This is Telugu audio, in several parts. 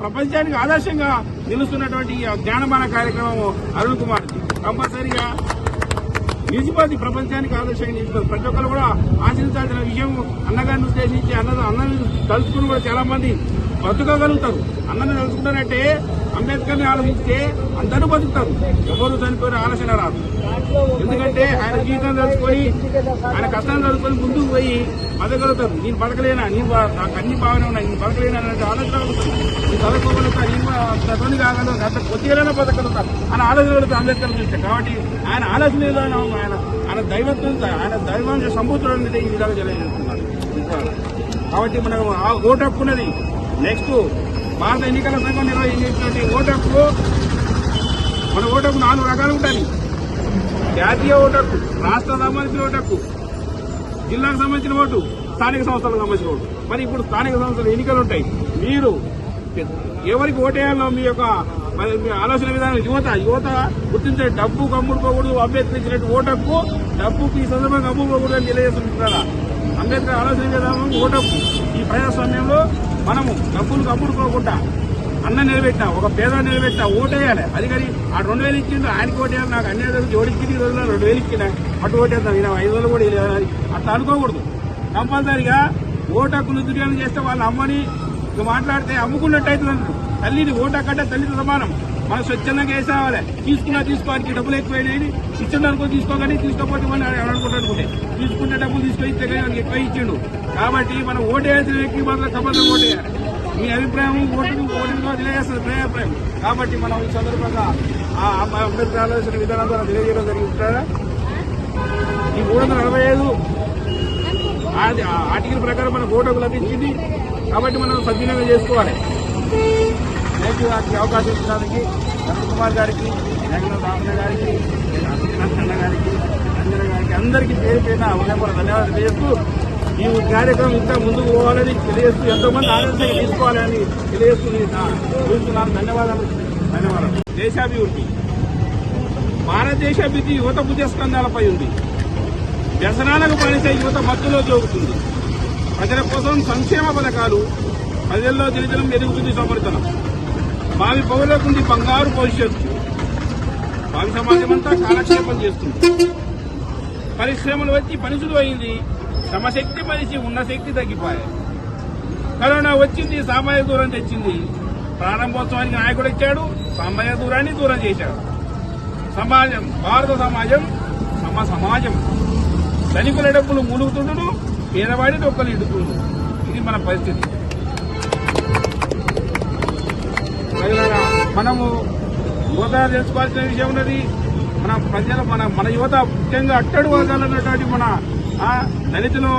ప్రపంచానికి ఆదర్శంగా నిలుస్తున్నటువంటి జ్ఞానమాన కార్యక్రమం అరుణ్ కుమార్ కంపల్సరిగా నిలిచిపోతుంది ప్రపంచానికి ఆదర్శంగా నిలిచిపోతుంది ప్రతి ఒక్కరు కూడా ఆశించాల్సిన విషయం అన్నగారిని ఉద్దేశించి అన్న అన్నని తలుచుకుని కూడా చాలా మంది బతుకోగలుగుతారు. అన్నని తలుచుకుంటారంటే అంబేద్కర్ని ఆలోచిస్తే అందరూ బతుకుతారు. ఎవరు చనిపోయిన ఆలోచన రాదు. ఎందుకంటే ఆయన జీవితం తెలుసుకొని ఆయన కష్టాలు తెలుసుకొని ముందుకు పోయి బతకలుగుతారు నేను బతకలేనా? నేను నాకు అన్ని బాగానే ఉన్నాయి. నేను బతకలేనా అనే ఆలోచన అవుతుంది నేను చదువుకోగలుగుతా నేను చదువుని కాగలను అంత కొద్దిగానే బతకగలుగుతా ఆయన ఆలోచన కలుగుతా అంబేద్కర్ చూస్తే. కాబట్టి ఆయన ఆలోచన విధానం ఆయన ఆయన దైవత్వం ఆయన దైవం సంబూతుడు అనేది ఈ విధంగా తెలియజేస్తున్నారు. కాబట్టి మనకు ఆ ఓటు హక్కు ఉన్నది. నెక్స్ట్ భారత ఎన్నికల సంఘం నిర్వహించినటువంటి ఓటర్కు మన ఓటర్కు నాలుగు రకాలు ఉంటాయి. జాతీయ ఓటర్కు రాష్ట్ర సంబంధించిన ఓటర్కు జిల్లాకు సంబంధించిన ఓటు స్థానిక సంస్థలకు సంబంధించిన ఓటు. మరి ఇప్పుడు స్థానిక సంస్థలు ఎన్నికలు ఉంటాయి. మీరు ఎవరికి ఓటేయాలో మీ యొక్క మరి మీ ఆలోచన విధానం యువత యువత గుర్తించే డబ్బు కమ్ముడుకోకూడదు అంబేద్కర్ ఇచ్చినట్టు ఓటు హక్కు డబ్బుకి ఈ సందర్భంగా కమ్ముడుకోకూడదు అని తెలియజేస్తుంటారా అంబేద్కర్ ఆలోచన విధానం ఓటు ఈ ప్రజాస్వామ్యంలో మనము డబ్బులు కమ్ముడుకోకుండా అన్న నిలబెట్టా ఒక పేద నిలబెట్టా ఓటేయాలి. అది కానీ ఆ రెండు వేలు ఇచ్చిండు ఆయనకి ఓటేయాలి నాకు అన్ని రోజులు జోడించింది ఈ రెండు వేలు ఇచ్చిన అటు ఓటేద్దాం ఈయన ఐదు వేలు కూడా ఇవ్వాలి. అట్లా అనుకోకూడదు. కంపల్సరిగా ఓటు హక్కులు దుర్యోగం చేస్తే వాళ్ళ అమ్మని మాట్లాడితే అమ్ముకున్నట్టు అవుతుంది తల్లిని ఓటు హక్కంటే తల్లితో సమానం. మనం స్వచ్ఛందంగా వేసేవాలి తీసుకున్నా తీసుకోవాలి డబ్బులు ఎక్కువైనాయి ఇచ్చిందనుకో తీసుకోగానే తీసుకోకపోతే మనం అనుకుంటా అనుకుంటే? తీసుకుంటే డబ్బులు తీసుకొని ఇస్తే ఎక్కువ ఇచ్చిండు. కాబట్టి మనం ఓటు వ్యక్తి మాత్రం కంపల్సరీ ఓటేయాలి మీ అభిప్రాయం ఓటుకు ఓటుగా తెలియజేస్తుంది ప్రజాభిప్రాయం కాబట్టి మనం ఈ సందర్భంగా ఆ అంబేద్కర్ ఆలోచన విధానం ద్వారా తెలియజేయడం జరుగుతుందా? ఈ మూడు వందల నలభై ఐదు ఆ ఆర్టికల్ ప్రకారం మనకు ఓటకు లభించింది. కాబట్టి మనం సద్వినియోగం చేసుకోవాలి. థ్యాంక్ యూ నాకు అవకాశం ఇచ్చడానికి రమణ కుమార్ గారికి జగన్ రామన్న గారికి అన్న గారికి అంజన గారికి అందరికీ పేరు ఉదయపూర్ ధన్యవాదాలు తెలియజేస్తూ ఈ కార్యక్రమం ఇంకా ముందుకు పోవాలని తెలియజేస్తూ ఎంతో మంది ఆదర్శంగా తీసుకోవాలని తెలియజేస్తూ నేను చూస్తున్నాను ధన్యవాదాలు. ధన్యవాదాలు. దేశాభివృద్ధి. భారతదేశ అభివృద్ధి యువత భుజస్కంధాలపై ఉంది. వ్యసనాలకు పనిసే యువత మత్తులో జోగుతుంది. ప్రజల కోసం సంక్షేమ పథకాలు ప్రజల్లో దినదినం ఎదుగుతుంది సమర్థనం భావి పౌరులకుంది బంగారు భవిష్యత్తు. భావి సమాజం అంతా కాలక్షేపం చేస్తుంది. పరిశ్రమలు వచ్చి పనిసులు అయింది. శ్రమశక్తి మనిషి ఉన్న శక్తి తగ్గిపోయాయి. కరోనా వచ్చింది సామాజిక దూరం తెచ్చింది. ప్రారంభోత్సవానికి నాయకుడు ఇచ్చాడు సామాజిక దూరాన్ని దూరం చేశాడు. సమాజం భారత సమాజం సమ సమాజం. ధనికుల డబ్బులు మూలుగుతుండును పేదవాడి డొక్కలు ఇడుతుండు ఇది మన పరిస్థితి. మనము యువత తెలుసుకోవాల్సిన విషయం ఉన్నది. మన ప్రజలు మన మన యువత ముఖ్యంగా అట్టడు వర్గాలన్నటువంటి మన దళితులు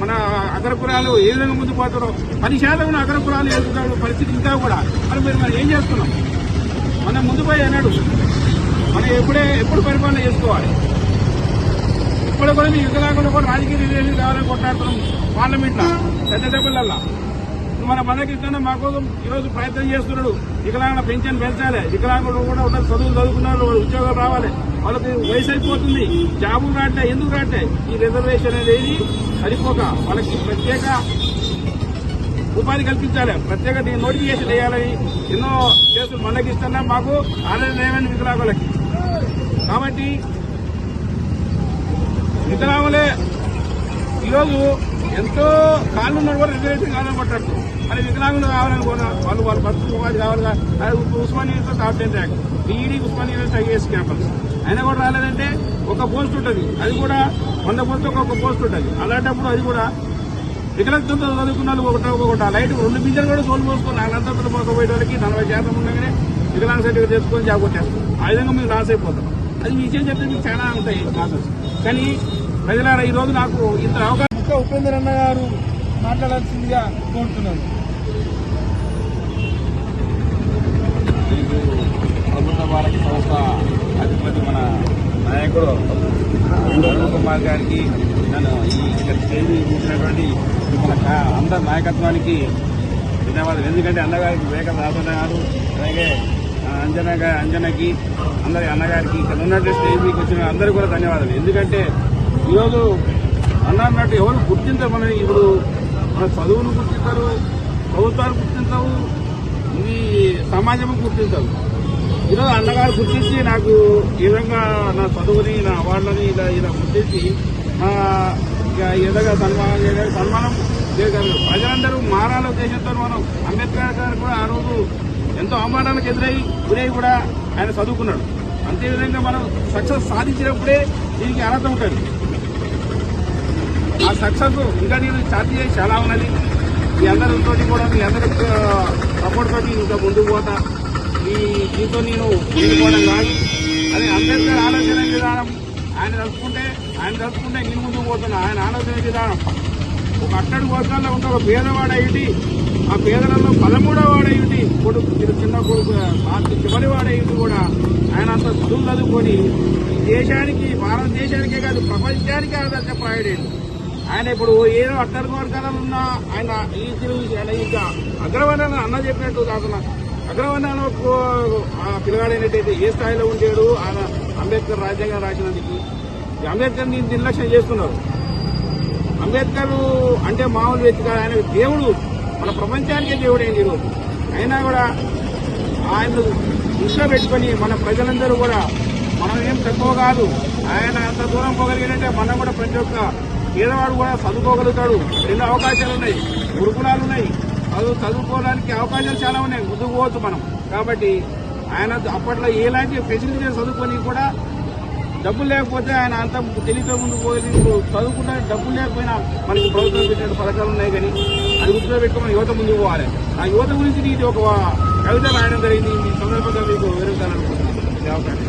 మన అగ్రపురాలు ఏ విధంగా ముందు పోతారో పది శాతం అగ్రపురాలు ఎదుగుతారు పరిస్థితి ఇంకా కూడా. మరి మీరు మనం ఏం చేస్తున్నాం? మనం ముందు పోయి అన్నాడు మనం ఎప్పుడే ఎప్పుడు పరిపాలన చేసుకోవాలి? ఇప్పుడు కూడా మీ వికలాంగులు కూడా రాజకీయ రిలేషన్ కావాలని కొట్లాడుతున్నాం పార్లమెంట్ పెద్ద దెబ్బలల్లా మన మందకృష్ణ మా కోసం ఈరోజు ప్రయత్నం చేస్తున్నాడు. వికలాంగుల పెన్షన్ పెంచాలి. వికలాంగులు కూడా ఉన్నారు చదువులు చదువుకున్నారు వాళ్ళు ఉద్యోగాలు రావాలి. వాళ్ళకి వయసు అయిపోతుంది. జాబులు రాట్లే ఎందుకు రాట్లే? ఈ రిజర్వేషన్ అనేది సరిపోక. వాళ్ళకి ప్రత్యేక ఉపాధి కల్పించాలి. ప్రత్యేక దీన్ని నోటిఫికేషన్ వేయాలని ఎన్నో కేసులు మందకిస్తున్నా మాకు. ఆదాయం లేవని వికలాంగులకి. కాబట్టి వికలాంగులే ఈరోజు ఎంతో కాళ్ళు ఉన్న కూడా రిజర్వేషన్ కావాలని కొట్టట్టు మరి వికలాంగులు కావాలని కూడా వాళ్ళు వాళ్ళ బస్సు ఉపాధి కావాలిగా. అది Osmania top ten rank B Ed Osmania IAS campus. అయినా కూడా రాలేదంటే ఒక పోస్ట్ ఉంటుంది. అది కూడా వంద పోస్ట్ ఒక పోస్ట్ ఉంటుంది. అలాంటప్పుడు అది కూడా వికలాంగులతో చదువుకున్న వాళ్ళు ఒకటి ఒకటి లైట్ రెండు బింజలు కూడా సోలు పోసుకొని నాలుగంతలు పోకపోయే వాళ్ళకి నలభై శాతం ఉండగానే వికలాంగ సర్టిఫికేట్ తెచ్చుకొని జాబ్ కొట్టేస్తాం ఆ విధంగా మేము లాస్ అయిపోతాం. అది విషయం చెప్తే మీకు చాలా ఉంటాయి లాసెస్ కానీ ప్రజలారా ఈ రోజు నాకు ఇంత అవకాశం ముక్క ఉపేందర్ అన్న గారు మాట్లాడాల్సిందిగా కోరుతున్నాను. ప్రభుత్వ భారత సంస్థ అధిపతి మన నాయకుడు అరుణ్ కుమార్ గారికి నన్ను ఈ ఇక్కడ స్టేజ్ మన అందరి నాయకత్వానికి ధన్యవాదాలు. ఎందుకంటే అన్నగారికి వివేక రాజన్న గారు అలాగే అంజన అంజనకి అందరి అన్నగారికి ఇక్కడ ఉన్నటువంటి స్టేజ్ మీకు వచ్చిన అందరికీ కూడా ధన్యవాదాలు. ఎందుకంటే ఈరోజు అన్న అన్నట్టు ఎవరు మనం ఇప్పుడు మన చదువును గుర్తిస్తారు ప్రభుత్వాలు గుర్తించవు ఇది సమాజం గుర్తించవు ఈరోజు అన్నగారు గుర్తించి నాకు ఈ విధంగా నా చదువుని నా అవార్డులని ఇలా ఇలా గుర్తించి ఆ, ఇక సన్మానం చేయడం సన్మానం చేయగలరు ప్రజలందరూ మారాల ఉద్దేశంతో మనం అంబేద్కర్ గారు కూడా ఆ రోజు ఎంతో అవమానాలకు ఎదురై గురై కూడా ఆయన చదువుకున్నాడు. అంతేవిధంగా మనం సక్సెస్ సాధించినప్పుడే దీనికి అర్హత ఉంటుంది. ఆ సక్సెస్ ఇంకా నేను ఛార్జ్ చేసి చాలా ఉన్నది. మీ అందరితో కూడా మీ అందరి సపోర్ట్ తోటి ఇంకా ముందుకు పోతా. ఈ దీంతో నేను ముందుకోవడం కాదు. అది అంబేద్కర్ ఆలోచన విధానం. ఆయన తలుచుకుంటే ఆయన తలుచుకుంటే నేను ముందుకు పోతున్నా. ఆయన ఆలోచన విధానం. ఒక అట్టడి వర్గాల్లో ఉంటే ఒక పేదవాడు అయ్యి ఆ పేదలలో పదమూడవ వాడయ్యి కొడుకు చిన్న- చిన్న కొడుకు లాస్ట్ చివరి వాడయ్యి కూడా ఆయన అంత చదువు చదువుకొని దేశానికి భారతదేశానికే కాదు ప్రపంచానికే ఆదర్శప్రాయుడేంటి ఆయన ఇప్పుడు ఏదో అట్టడి వర్గాలలో ఉన్న ఆయన ఈ తిరుగు ఆయన ఇంకా అగ్రవర్ణాలు అన్న చెప్పినట్టు కాకుండా అగ్రవర్ణాలకు ఆ పిల్లగాడైనట్టయితే ఏ స్థాయిలో ఉండేడు? ఆయన అంబేద్కర్ రాజ్యాంగం రాసినందుకు. అంబేద్కర్ నిర్లక్ష్యం చేస్తున్నారు. అంబేద్కర్ అంటే మామూలు వ్యక్తి కాదు. ఆయన దేవుడు. మన ప్రపంచానికే దేవుడు అయింది ఈరోజు అయినా కూడా ఆయన దృష్టిలో పెట్టుకొని మన ప్రజలందరూ కూడా మనం ఏం తక్కువ కాదు. ఆయన అంత దూరం పోగలిగినట్టే మనం కూడా ప్రతి ఒక్క పేదవాడు కూడా చదువుకోగలుగుతాడు. రెండు అవకాశాలు ఉన్నాయి గురుకులాలు ఉన్నాయి చదువు చదువుకోవడానికి అవకాశాలు చాలా ఉన్నాయి. ముందుకు పోవచ్చు మనం. కాబట్టి ఆయన అప్పట్లో ఎలాంటి ఫెసిలిటీ చదువుకొని కూడా డబ్బులు లేకపోతే ఆయన అంత తెలివితో ముందు పోయి చదువుకుంటే డబ్బులు లేకపోయినా మనకి ప్రభుత్వం పెట్టిన పథకాలు ఉన్నాయి కానీ అది గుర్తులో పెట్టుకుని యువత ముందుకు పోవాలి. ఆ యువత గురించి ఇది ఒక కవిత రాయడం జరిగింది. ఈ సందర్భంగా మీకు వివరించాలనుకుంటున్నాను ఈ అవకాశం.